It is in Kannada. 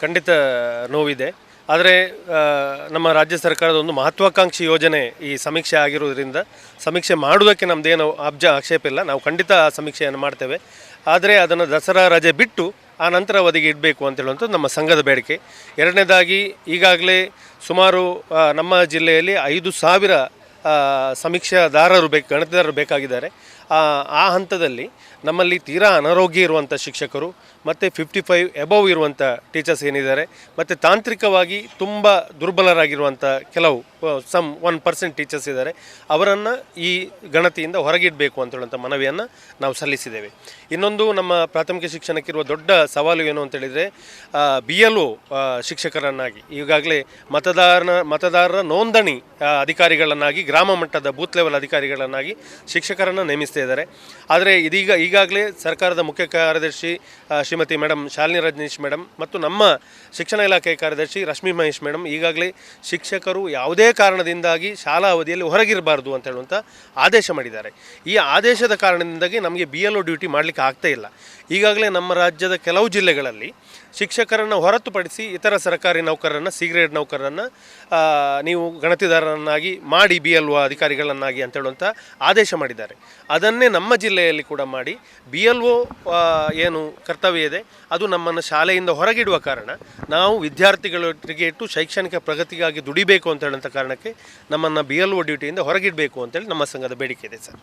ಖಂಡಿತ ನೋವಿದೆ. ಆದರೆ ನಮ್ಮ ರಾಜ್ಯ ಸರ್ಕಾರದ ಒಂದು ಮಹತ್ವಾಕಾಂಕ್ಷಿ ಯೋಜನೆ ಈ ಸಮೀಕ್ಷೆ ಆಗಿರುವುದರಿಂದ ಸಮೀಕ್ಷೆ ಮಾಡುವುದಕ್ಕೆ ನಮ್ಮದೇನು ಅಬ್ಜ ಆಕ್ಷೇಪ ಇಲ್ಲ. ನಾವು ಖಂಡಿತ ಆ ಸಮೀಕ್ಷೆಯನ್ನು ಮಾಡ್ತೇವೆ. ಆದರೆ, ಅದನ್ನು ದಸರಾ ರಜೆ ಬಿಟ್ಟು ಆ ನಂತರ ಅವಧಿಗೆ ಇಡಬೇಕು ಅಂತ ಹೇಳುವಂಥದ್ದು ನಮ್ಮ ಸಂಘದ ಬೇಡಿಕೆ. ಎರಡನೇದಾಗಿ, ಈಗಾಗಲೇ ಸುಮಾರು ನಮ್ಮ ಜಿಲ್ಲೆಯಲ್ಲಿ ಐದು ಸಾವಿರ ಸಮೀಕ್ಷಾದಾರರು ಬೇಕು, ಗಣಿತದಾರರು ಬೇಕಾಗಿದ್ದಾರೆ. ಆ ಹಂತದಲ್ಲಿ ನಮ್ಮಲ್ಲಿ ತೀರಾ ಅನಾರೋಗ್ಯ ಇರುವಂಥ ಶಿಕ್ಷಕರು, ಮತ್ತು ಫಿಫ್ಟಿ ಫೈವ್ ಎಬವ್ ಇರುವಂಥ ಟೀಚರ್ಸ್ ಏನಿದ್ದಾರೆ, ಮತ್ತು ತಾಂತ್ರಿಕವಾಗಿ ತುಂಬ ದುರ್ಬಲರಾಗಿರುವಂಥ ಕೆಲವು ಸಮ್ ಒನ್ ಪರ್ಸೆಂಟ್ ಟೀಚರ್ಸ್ ಇದ್ದಾರೆ. ಅವರನ್ನು ಈ ಗಣತಿಯಿಂದ ಹೊರಗಿಡಬೇಕು ಅಂತ ಹೇಳುವಂಥ ಮನವಿಯನ್ನು ನಾವು ಸಲ್ಲಿಸಿದ್ದೇವೆ. ಇನ್ನೊಂದು ನಮ್ಮ ಪ್ರಾಥಮಿಕ ಶಿಕ್ಷಣಕ್ಕಿರುವ ದೊಡ್ಡ ಸವಾಲು ಏನು ಅಂತ ಹೇಳಿದರೆ ಬಿ ಎಲ್ ಒ ಶಿಕ್ಷಕರನ್ನಾಗಿ, ಈಗಾಗಲೇ ಮತದಾರನ, ಮತದಾರರ ನೋಂದಣಿ ಅಧಿಕಾರಿಗಳನ್ನಾಗಿ, ಗ್ರಾಮ ಮಟ್ಟದ ಬೂತ್ ಲೆವೆಲ್ ಅಧಿಕಾರಿಗಳನ್ನಾಗಿ ಶಿಕ್ಷಕರನ್ನು ನೇಮಿಸ್ತಾ ಇದ್ದಾರೆ. ಆದರೆ ಇದೀಗ, ಈಗಾಗಲೇ ಸರ್ಕಾರದ ಮುಖ್ಯ ಕಾರ್ಯದರ್ಶಿ ಶ್ರೀಮತಿ ಮೇಡಮ್ ಶಾಲಿನಿ ರಜನೀಶ್ ಮೇಡಮ್ ಮತ್ತು ನಮ್ಮ ಶಿಕ್ಷಣ ಇಲಾಖೆ ಕಾರ್ಯದರ್ಶಿ ರಶ್ಮಿ ಮಹೇಶ್ ಮೇಡಮ್ ಈಗಾಗಲೇ ಶಿಕ್ಷಕರು ಯಾವುದೇ ಕಾರಣದಿಂದಾಗಿ ಶಾಲಾ ಅವಧಿಯಲ್ಲಿ ಹೊರಗಿರಬಾರ್ದು ಅಂತ ಹೇಳುವಂಥ ಆದೇಶ ಮಾಡಿದ್ದಾರೆ. ಈ ಆದೇಶದ ಕಾರಣದಿಂದಾಗಿ ನಮಗೆ ಬಿ ಎಲ್ ಒ ಡ್ಯೂಟಿ ಮಾಡಲಿಕ್ಕೆ ಆಗ್ತಾ ಇಲ್ಲ. ಈಗಾಗಲೇ ನಮ್ಮ ರಾಜ್ಯದ ಕೆಲವು ಜಿಲ್ಲೆಗಳಲ್ಲಿ ಶಿಕ್ಷಕರನ್ನು ಹೊರತುಪಡಿಸಿ ಇತರ ಸರ್ಕಾರಿ ನೌಕರರನ್ನು ಸಿ ಗ್ರೇಡ್ ನೌಕರರನ್ನು ನೀವು ಗಣತಿದಾರರನ್ನಾಗಿ ಮಾಡಿ ಬಿ ಎಲ್ ಒ ಅಧಿಕಾರಿಗಳನ್ನಾಗಿ ಅಂತ ಹೇಳುವಂಥ ಆದೇಶ ಮಾಡಿದ್ದಾರೆ. ಅದನ್ನೇ ನಮ್ಮ ಜಿಲ್ಲೆಯಲ್ಲಿ ಕೂಡ ಮಾಡಿ ಬಿ ಎಲ್ ಒ ಏನು ಕರ್ತವ್ಯ ಇದೆ, ಅದು ನಮ್ಮನ್ನು ಶಾಲೆಯಿಂದ ಹೊರಗಿಡುವ ಕಾರಣ ನಾವು ವಿದ್ಯಾರ್ಥಿಗಳೊಟ್ಟಿಗೆ ಇಟ್ಟು ಶೈಕ್ಷಣಿಕ ಪ್ರಗತಿಗಾಗಿ ದುಡಿಬೇಕು ಅಂತ ಹೇಳುವಂಥ ಕಾರಣಕ್ಕೆ ನಮ್ಮನ್ನು ಬಿ ಎಲ್ ಒ ಡ್ಯೂಟಿಯಿಂದ ಹೊರಗಿಡಬೇಕು ಅಂತೇಳಿ ನಮ್ಮ ಸಂಘದ ಬೇಡಿಕೆ ಇದೆ ಸರ್.